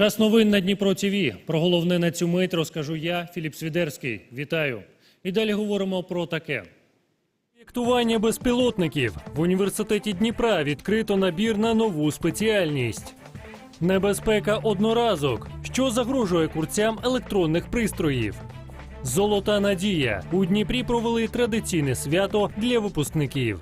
Час новин на Дніпро ТВ. Про головне на цю мить розкажу я, Філіп Свідерський. Вітаю. І далі говоримо про таке. Проєктування безпілотників в університеті Дніпра відкрито набір на нову спеціальність. Небезпека одноразок, що загрожує курцям електронних пристроїв. Золота надія у Дніпрі провели традиційне свято для випускників.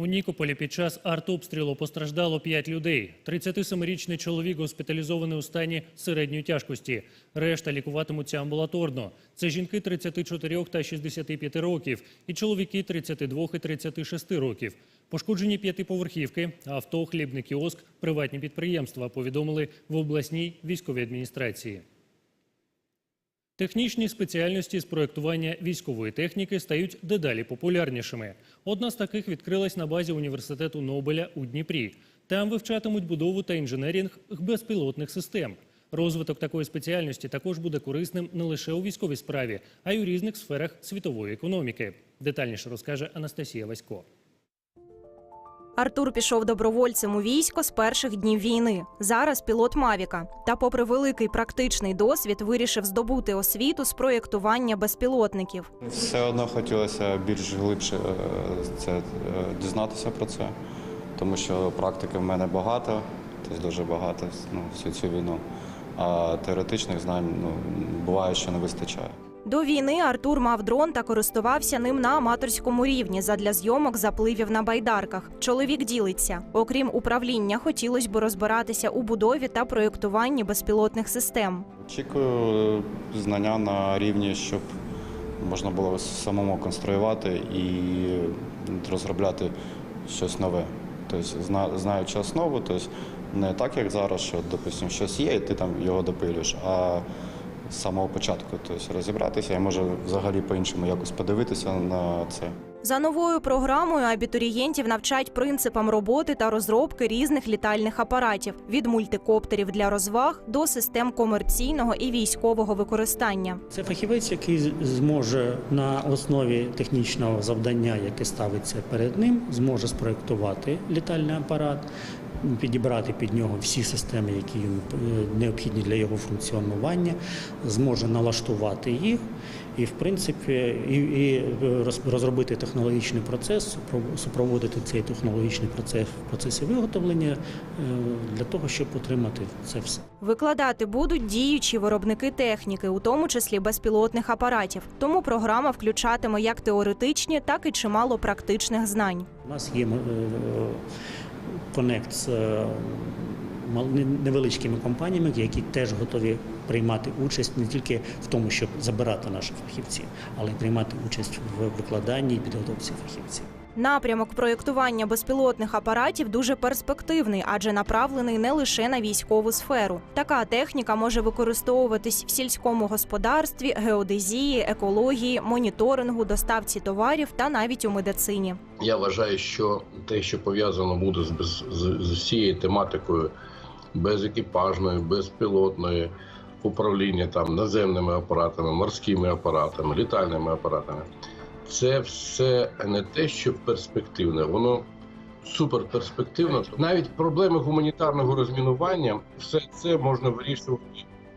У Нікополі під час артобстрілу постраждало 5 людей. 37-річний чоловік госпіталізований у стані середньої тяжкості. Решта лікуватимуться амбулаторно. Це жінки 34 та 65 років і чоловіки 32 і 36 років. Пошкоджені п'ятиповерхівки, авто, хлібний кіоск, приватні підприємства, повідомили в обласній військовій адміністрації. Технічні спеціальності з проектування військової техніки стають дедалі популярнішими. Одна з таких відкрилась на базі університету Нобеля у Дніпрі. Там вивчатимуть будову та інженерінг безпілотних систем. Розвиток такої спеціальності також буде корисним не лише у військовій справі, а й у різних сферах світової економіки. Детальніше розкаже Анастасія Васько. Артур пішов добровольцем у військо з перших днів війни. Зараз пілот Мавіка. Та, попри великий практичний досвід, вирішив здобути освіту з проєктування безпілотників. Все одно хотілося більш глибше е, це е, дізнатися про це, тому що практики в мене багато, тобто дуже багато ну, всю цю війну. А теоретичних знань ну, буває, що не вистачає. До війни Артур мав дрон та користувався ним на аматорському рівні задля зйомок запливів на байдарках. Чоловік ділиться. Окрім управління, хотілося б розбиратися у будові та проєктуванні безпілотних систем. Очікую е, знання на рівні, щоб можна було самому конструювати і розробляти щось нове. Тобто, знаючи основу, тобто не так, як зараз, що, допустимо, щось є, і ти там його допилюєш, а з самого початку тобто, розібратися, я можу взагалі по-іншому якось подивитися на це. За новою програмою абітурієнтів навчать принципам роботи та розробки різних літальних апаратів від мультикоптерів для розваг до систем комерційного і військового використання. Це фахівець, який зможе на основі технічного завдання, яке ставиться перед ним, зможе спроектувати літальний апарат, підібрати під нього всі системи, які е, необхідні для його функціонування, зможе налаштувати їх і, в принципі, і, і розробити технологічний процес, супро- супроводити цей технологічний процес в процесі виготовлення е, для того, щоб отримати це все. Викладати будуть діючі виробники техніки, у тому числі безпілотних апаратів. Тому програма включатиме як теоретичні, так і чимало практичних знань. У нас є е, конект з е, невеличкими компаніями, які теж готові приймати участь не тільки в тому, щоб забирати наших фахівців, але й приймати участь в викладанні і підготовці фахівців. Напрямок проєктування безпілотних апаратів дуже перспективний, адже направлений не лише на військову сферу. Така техніка може використовуватись в сільському господарстві, геодезії, екології, моніторингу, доставці товарів та навіть у медицині. Я вважаю, що те, що пов'язано буде з, без- з, з усією тематикою безекіпажною, безпілотною, управління там наземними апаратами, морськими апаратами, літальними апаратами, це все не те, що перспективне, воно суперперспективно. Навіть проблеми гуманітарного розмінування, все це можна вирішувати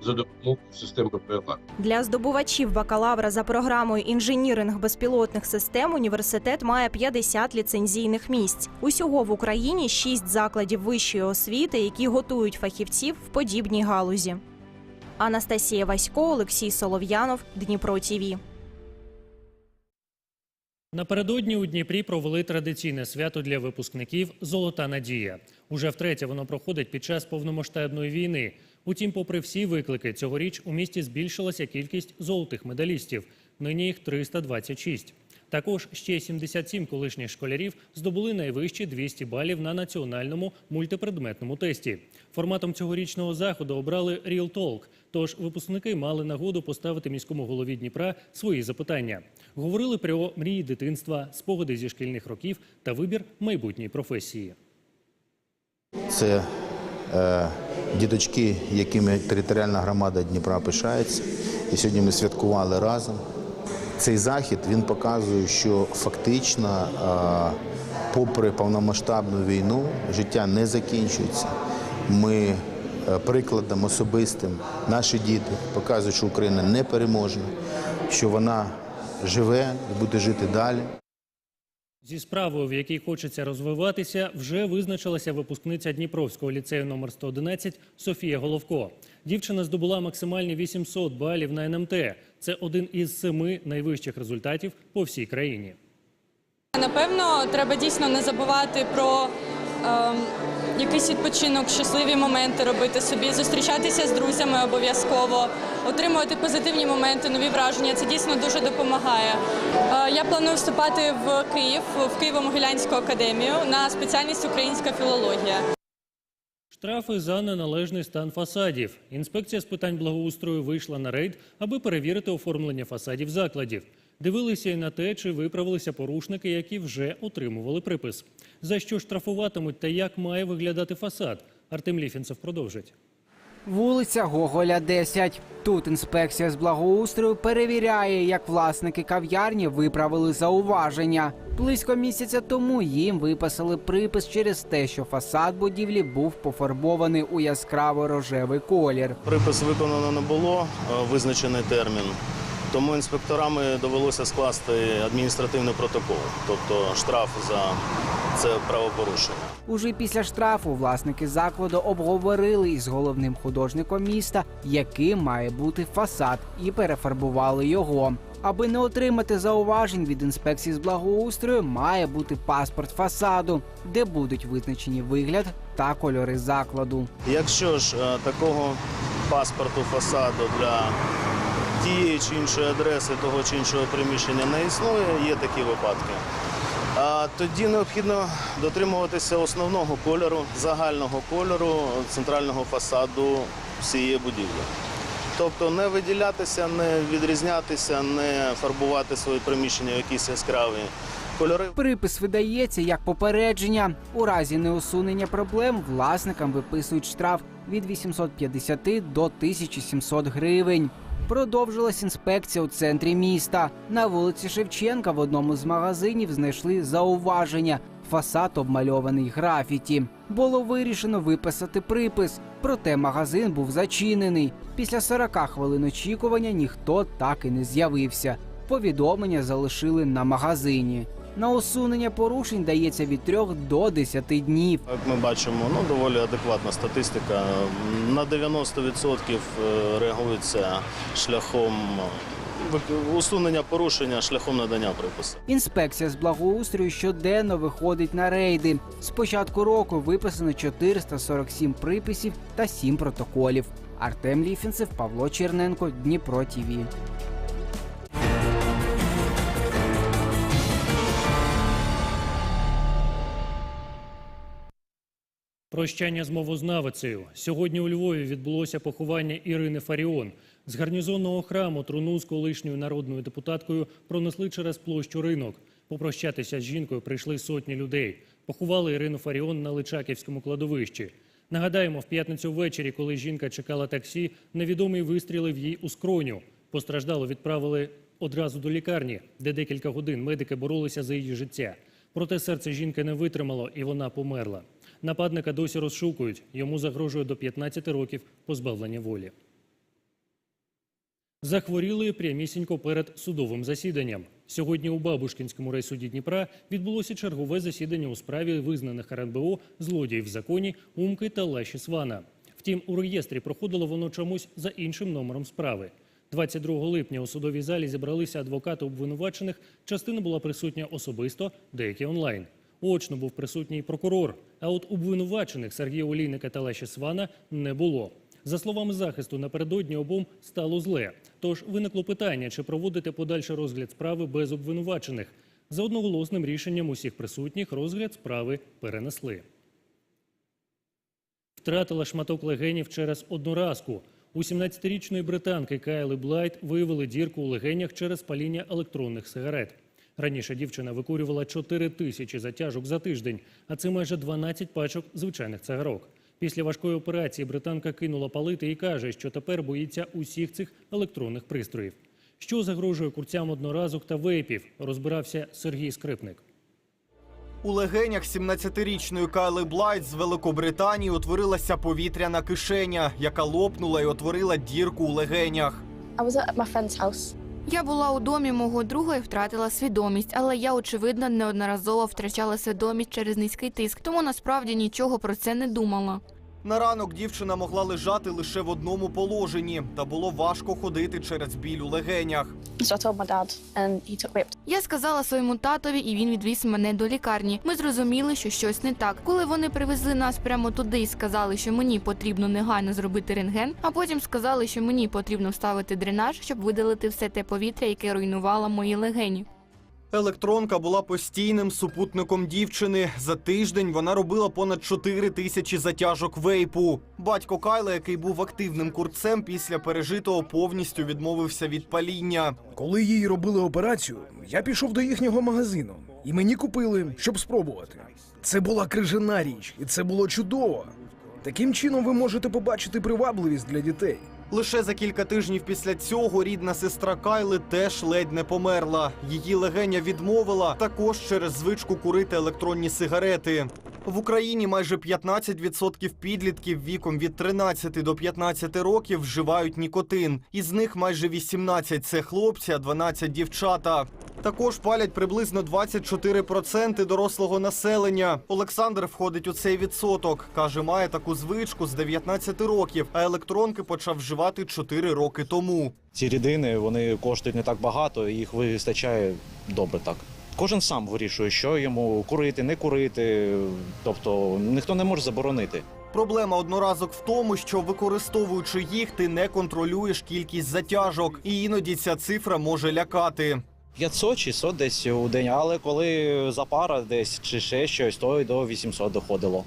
за допомогою систем БПЛА. Для здобувачів бакалавра за програмою інженіринг безпілотних систем університет має 50 ліцензійних місць. Усього в Україні 6 закладів вищої освіти, які готують фахівців в подібній галузі. Анастасія Васько, Олексій Солов'янов, Дніпро ТІВІ. Напередодні у Дніпрі провели традиційне свято для випускників Золота надія. Уже втретє воно проходить під час повномасштабної війни. Утім, попри всі виклики, цьогоріч у місті збільшилася кількість золотих медалістів. Нині їх 326. Також ще 77 колишніх школярів здобули найвищі 200 балів на національному мультипредметному тесті. Форматом цьогорічного заходу обрали Real Talk, Тож випускники мали нагоду поставити міському голові Дніпра свої запитання. Говорили про мрії дитинства, спогади зі шкільних років та вибір майбутньої професії. Це е, діточки, якими територіальна громада Дніпра пишається. І сьогодні ми святкували разом. Цей захід він показує, що фактично, попри повномасштабну війну, життя не закінчується. Ми е, прикладом особистим наші діти показують, що Україна не переможна, що вона живе і буде жити далі. Зі справою, в якій хочеться розвиватися, вже визначилася випускниця Дніпровського ліцею номер 111 Софія Головко. Дівчина здобула максимальні 800 балів на НМТ. Це один із семи найвищих результатів по всій країні. Напевно, треба дійсно не забувати про ем, якийсь відпочинок, щасливі моменти робити собі, зустрічатися з друзями обов'язково, отримувати позитивні моменти, нові враження. Це дійсно дуже допомагає. Е, я планую вступати в Київ, в Києво-Могилянську академію на спеціальність українська філологія. Штрафи за неналежний стан фасадів. Інспекція з питань благоустрою вийшла на рейд, аби перевірити оформлення фасадів закладів. Дивилися й на те, чи виправилися порушники, які вже отримували припис. За що штрафуватимуть та як має виглядати фасад? Артем Ліфінцев продовжить. Вулиця Гоголя, 10. Тут інспекція з благоустрою перевіряє, як власники кав'ярні виправили зауваження. Близько місяця тому їм виписали припис через те, що фасад будівлі був пофарбований у яскраво рожевий колір. Припис виконано не було, визначений термін. Тому інспекторами довелося скласти адміністративний протокол, тобто штраф за це правопорушення. Уже після штрафу власники закладу обговорили із головним художником міста, яким має бути фасад, і перефарбували його. Аби не отримати зауважень від інспекції з благоустрою, має бути паспорт фасаду, де будуть визначені вигляд та кольори закладу. Якщо ж е, такого паспорту фасаду для тієї чи іншої адреси того чи іншого приміщення не існує, є такі випадки. А тоді необхідно дотримуватися основного кольору, загального кольору центрального фасаду всієї будівлі. Тобто не виділятися, не відрізнятися, не фарбувати свої приміщення в якісь яскраві кольори. Припис видається як попередження. У разі неусунення проблем власникам виписують штраф від 850 до 1700 гривень. Продовжилась інспекція у центрі міста. На вулиці Шевченка в одному з магазинів знайшли зауваження. Фасад обмальований графіті. Було вирішено виписати припис, проте магазин був зачинений. Після 40 хвилин очікування ніхто так і не з'явився. Повідомлення залишили на магазині. На усунення порушень дається від 3 до 10 днів. Як ми бачимо, ну доволі адекватна статистика. На 90% реагується шляхом усунення порушення шляхом надання припису. Інспекція з благоустрою щоденно виходить на рейди. З початку року виписано 447 приписів та 7 протоколів. Артем Ліфінцев, Павло Черненко, Дніпро ТІВІ. Прощання з мовознавицею. Сьогодні у Львові відбулося поховання Ірини Фаріон. З гарнізонного храму труну з колишньою народною депутаткою пронесли через площу ринок. Попрощатися з жінкою прийшли сотні людей. Поховали Ірину Фаріон на Личаківському кладовищі. Нагадаємо, в п'ятницю ввечері, коли жінка чекала таксі, невідомий вистрілив їй у скроню. Постраждало відправили одразу до лікарні, де декілька годин медики боролися за її життя. Проте серце жінки не витримало і вона померла. Нападника досі розшукують. Йому загрожує до 15 років позбавлення волі. Захворіли прямісінько перед судовим засіданням. Сьогодні у Бабушкінському райсуді Дніпра відбулося чергове засідання у справі визнаних РНБО злодіїв в законі Умки та Лаші Свана. Втім, у реєстрі проходило воно чомусь за іншим номером справи. 22 липня у судовій залі зібралися адвокати обвинувачених. Частина була присутня особисто, деякі онлайн. Очно був присутній прокурор. А от обвинувачених Сергія Олійника та Леші Свана не було. За словами захисту, напередодні обом стало зле. Тож виникло питання, чи проводити подальший розгляд справи без обвинувачених. За одноголосним рішенням усіх присутніх розгляд справи перенесли. Втратила шматок легенів через одноразку. У 17-річної британки Кайли Блайт виявили дірку у легенях через паління електронних сигарет. Раніше дівчина викурювала 4 тисячі затяжок за тиждень, а це майже 12 пачок звичайних цигарок. Після важкої операції британка кинула палити і каже, що тепер боїться усіх цих електронних пристроїв. Що загрожує курцям одноразок та вейпів, розбирався Сергій Скрипник. У легенях 17-річної Кайли Блайт з Великобританії утворилася повітряна кишеня, яка лопнула і утворила дірку у легенях. I was at my friend's house. Я була у домі мого друга і втратила свідомість, але я, очевидно, неодноразово втрачала свідомість через низький тиск, тому насправді нічого про це не думала. На ранок дівчина могла лежати лише в одному положенні, та було важко ходити через біль у легенях. Я сказала своєму татові, і він відвіз мене до лікарні. Ми зрозуміли, що щось не так. Коли вони привезли нас прямо туди і сказали, що мені потрібно негайно зробити рентген, а потім сказали, що мені потрібно вставити дренаж, щоб видалити все те повітря, яке руйнувало мої легені. Електронка була постійним супутником дівчини. За тиждень вона робила понад 4 тисячі затяжок вейпу. Батько Кайла, який був активним курцем, після пережитого повністю відмовився від паління. Коли їй робили операцію, я пішов до їхнього магазину, і мені купили, щоб спробувати. Це була крижана річ, і це було чудово. Таким чином ви можете побачити привабливість для дітей. Лише за кілька тижнів після цього рідна сестра Кайли теж ледь не померла. Її легеня відмовила також через звичку курити електронні сигарети. В Україні майже 15% підлітків віком від 13 до 15 років вживають нікотин. Із них майже 18 – це хлопці, а 12 – дівчата. Також палять приблизно 24% дорослого населення. Олександр входить у цей відсоток. Каже, має таку звичку з 19 років, а електронки почав вживати 4 роки тому. Ці рідини вони коштують не так багато, і їх вистачає добре так. Кожен сам вирішує, що йому курити, не курити. Тобто ніхто не може заборонити. Проблема одноразок в тому, що використовуючи їх, ти не контролюєш кількість затяжок, і іноді ця цифра може лякати. 500-600 десь у день, але коли запара десь чи ще щось, то й до 800 доходило.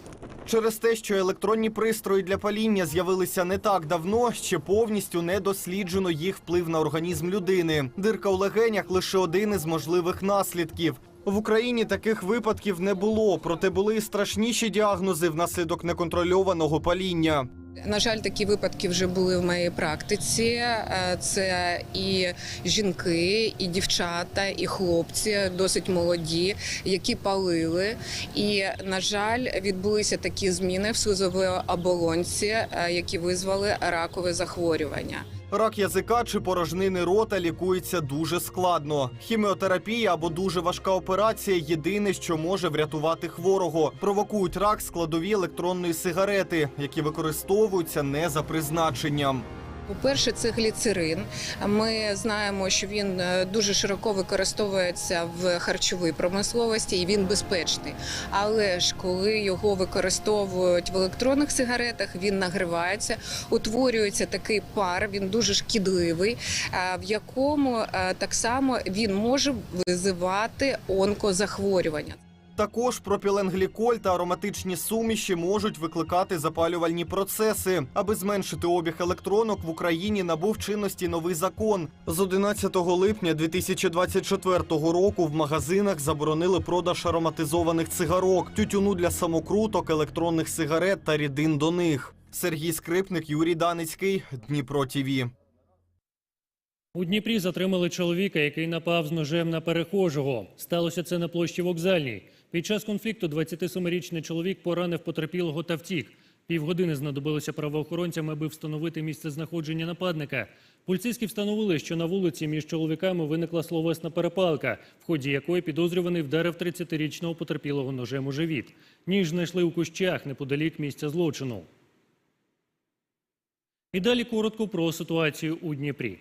Через те, що електронні пристрої для паління з'явилися не так давно, ще повністю не досліджено їх вплив на організм людини. Дирка у легенях лише один із можливих наслідків. В Україні таких випадків не було, проте були і страшніші діагнози внаслідок неконтрольованого паління. На жаль, такі випадки вже були в моїй практиці. Е, Це і жінки, і дівчата, і хлопці досить молоді, які палили. І на жаль, відбулися такі зміни в слизовій оболонці, е, які визвали ракове захворювання. Рак язика чи порожнини рота лікується дуже складно. Хіміотерапія або дуже важка операція єдине, що може врятувати хворого. Провокують рак складові електронної сигарети, які використовуються не за призначенням. По-перше, це гліцерин. Ми знаємо, що він е, дуже широко використовується в харчовій промисловості і він безпечний. Але ж коли його використовують в електронних сигаретах, він нагрівається, утворюється такий пар, він дуже шкідливий, е, в якому е, так само він може визивати онкозахворювання. Також пропіленгліколь та ароматичні суміші можуть викликати запалювальні процеси. Аби зменшити обіг електронок в Україні набув чинності новий закон. З 11 липня 2024 року в магазинах заборонили продаж ароматизованих цигарок, тютюну для самокруток, електронних сигарет та рідин до них. Сергій Скрипник, Юрій Даницький, Дніпро ТІВІ. У Дніпрі затримали чоловіка, який напав з ножем на перехожого. Сталося це на площі вокзальній. Під час конфлікту 27-річний чоловік поранив потерпілого та втік. Півгодини знадобилося правоохоронцям, аби встановити місце знаходження нападника. Поліцейські встановили, що на вулиці між чоловіками виникла словесна перепалка, в ході якої підозрюваний вдарив 30-річного потерпілого ножем у живіт. Ніж знайшли у кущах неподалік місця злочину. І далі коротко про ситуацію у Дніпрі.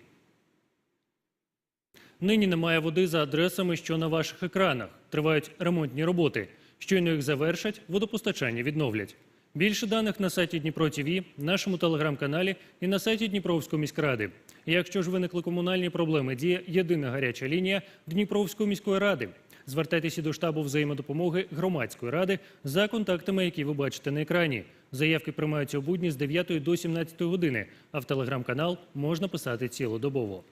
Нині немає води за адресами, що на ваших екранах. Тривають ремонтні роботи. Щойно їх завершать, водопостачання відновлять. Більше даних на сайті Дніпро ТІВІ, нашому телеграм-каналі і на сайті Дніпровської міськради. Якщо ж виникли комунальні проблеми, діє єдина гаряча лінія Дніпровської міської ради. Звертайтеся до штабу взаємодопомоги громадської ради за контактами, які ви бачите на екрані. Заявки приймаються у будні з 9 до 17 години, а в телеграм-канал можна писати цілодобово.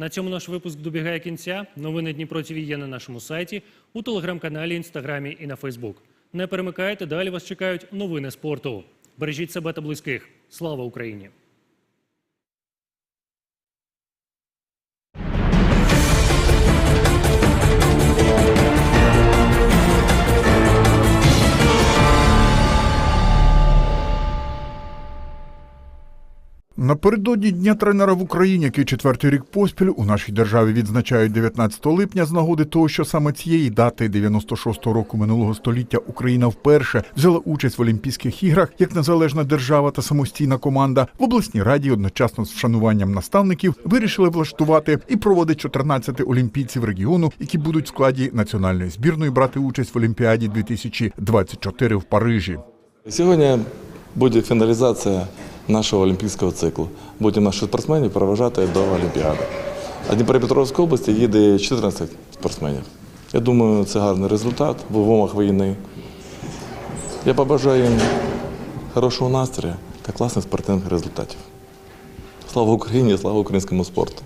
На цьому наш випуск добігає кінця. Новини Дніпро ТВ є на нашому сайті, у телеграм-каналі, інстаграмі і на Фейсбук. Не перемикайте, далі вас чекають новини спорту. Бережіть себе та близьких. Слава Україні! Напередодні Дня тренера в Україні, який четвертий рік поспіль у нашій державі відзначають 19 липня, з нагоди того, що саме цієї дати 96-го року минулого століття Україна вперше взяла участь в Олімпійських іграх як незалежна держава та самостійна команда. В обласній раді одночасно з вшануванням наставників вирішили влаштувати і проводить 14 олімпійців регіону, які будуть в складі національної збірної брати участь в Олімпіаді 2024 в Парижі. Сьогодні буде фіналізація нашого олімпійського циклу. Будемо наших спортсменів проважати до Олімпіади. А Дніпропетровської області їде 14 спортсменів. Я думаю, це гарний результат в умовах війни. Я побажаю їм хорошого настрою та класних спортивних результатів. Слава Україні, слава українському спорту!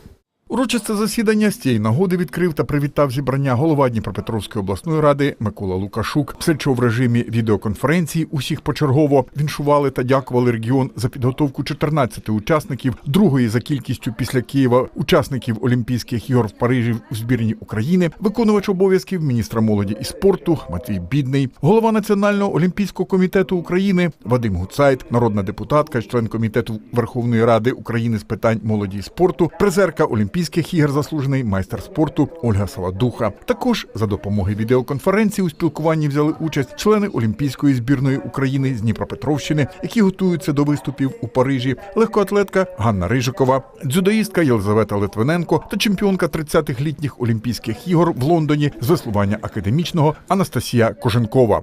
Урочисте засідання з цієї нагоди відкрив та привітав зібрання голова Дніпропетровської обласної ради Микола Лукашук. Після чого в режимі відеоконференції усіх почергово віншували та дякували регіон за підготовку 14 учасників другої за кількістю після Києва учасників Олімпійських ігор в Парижі в збірні України, виконувач обов'язків міністра молоді і спорту Матвій Бідний, голова Національного олімпійського комітету України Вадим Гуцайт, народна депутатка, член комітету Верховної Ради України з питань молоді і спорту, призерка Олімпійських ігор, заслужений майстер спорту Ольга Саладуха. Також за допомогою відеоконференції у спілкуванні взяли участь члени Олімпійської збірної України з Дніпропетровщини, які готуються до виступів у Парижі, легкоатлетка Ганна Рижикова, дзюдоїстка Єлизавета Литвиненко та чемпіонка 30-х літніх Олімпійських ігор в Лондоні з веслування академічного Анастасія Коженкова.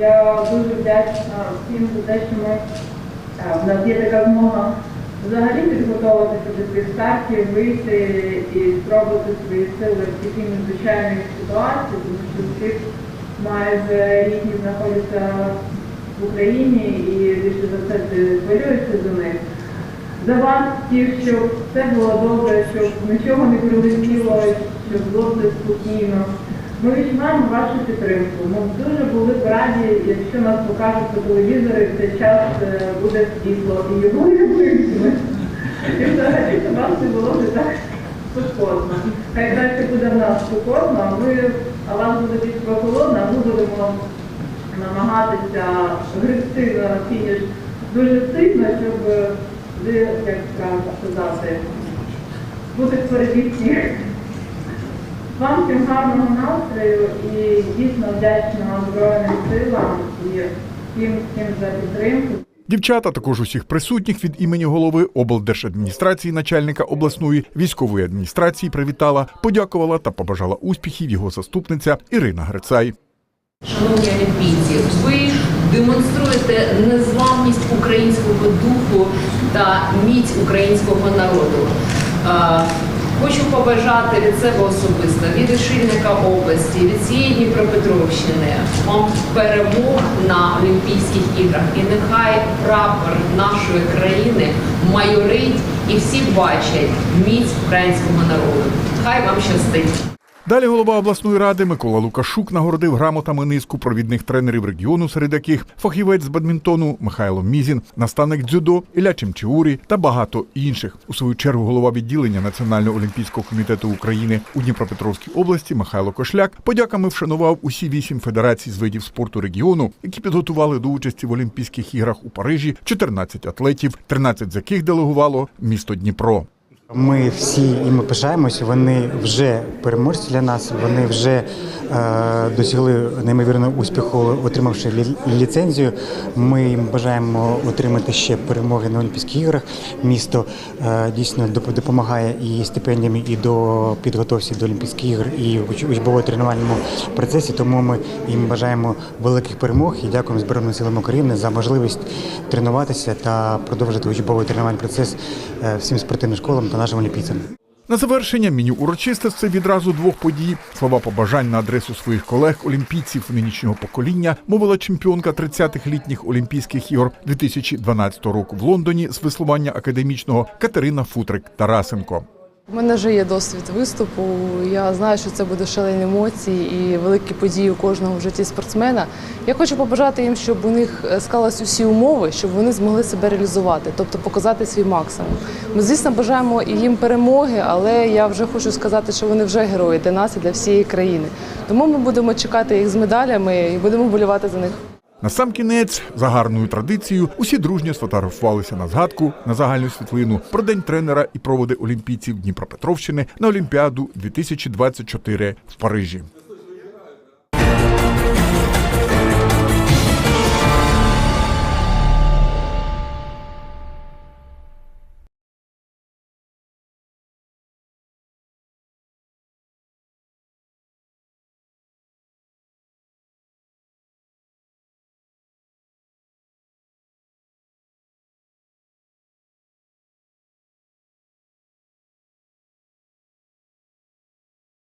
Я дуже вдячна всім за те, що ми е, в взагалі підготуватися до цих вийти і спробувати свої сили в такій надзвичайній ситуації, тому що всіх майже рідні знаходяться в Україні і більше за все хвилюєшся за них. За вас хотів, щоб все було добре, щоб нічого не прилетіло, щоб було все спокійно. Ми відчуваємо вашу підтримку. Ми дуже були б раді, якщо нас покажуть по телевізорі, в цей час е, буде світло і його не вимкнуть. І взагалі щоб вам це було не так спекотно. Хай далі буде в нас спекотно, а ми, а вас буде більш прохолодно, ми будемо намагатися гребти на фініш дуже сильно, щоб ви, як сказати, бути всіх. Вам всім гарного настрою і дійсно вдячна Збройним силам і всім, всім за підтримку. Дівчата, також усіх присутніх від імені голови облдержадміністрації, начальника обласної військової адміністрації привітала, подякувала та побажала успіхів його заступниця Ірина Грицай. Шановні олімпійці, ви демонструєте незламність українського духу та міць українського народу. Хочу побажати від себе особисто, від очільника області, від цієї Дніпропетровщини вам перемог на Олімпійських іграх. І нехай прапор нашої країни майорить і всі бачать міць українського народу. Хай вам щастить! Далі голова обласної ради Микола Лукашук нагородив грамотами низку провідних тренерів регіону, серед яких фахівець з бадмінтону Михайло Мізін, наставник дзюдо Ілля Чемчіурі та багато інших. У свою чергу голова відділення Національного олімпійського комітету України у Дніпропетровській області Михайло Кошляк подяками вшанував усі вісім федерацій з видів спорту регіону, які підготували до участі в Олімпійських іграх у Парижі 14 атлетів, 13 з яких делегувало місто Дніпро. Ми всі і ми пишаємося. Вони вже переможці для нас. Вони вже е, досягли неймовірного успіху, отримавши лі- ліцензію. Ми їм бажаємо отримати ще перемоги на Олімпійських іграх. Місто е, дійсно допомагає і стипендіями, і до підготовці до Олімпійських ігор, і в учбово-тренувальному процесі. Тому ми їм бажаємо великих перемог і дякуємо Збройним силам України за можливість тренуватися та продовжити учбовий тренувальний процес е, всім спортивним школам та нашим олімпійцям. На завершення міні-урочистості відразу двох подій. Слова побажань на адресу своїх колег, олімпійців нинішнього покоління, мовила чемпіонка 30-х літніх Олімпійських ігор 2012 року в Лондоні з веслування академічного Катерина Футрик Тарасенко. У мене вже є досвід виступу. Я знаю, що це буде шалені емоції і великі події у кожного в житті спортсмена. Я хочу побажати їм, щоб у них склались усі умови, щоб вони змогли себе реалізувати, тобто показати свій максимум. Ми, звісно, бажаємо і їм перемоги, але я вже хочу сказати, що вони вже герої для нас і для всієї країни. Тому ми будемо чекати їх з медалями і будемо болювати за них. Насамкінець, за гарною традицією, усі дружньо сфотографувалися на згадку на загальну світлину про день тренера і проводи олімпійців Дніпропетровщини на Олімпіаду 2024 в Парижі.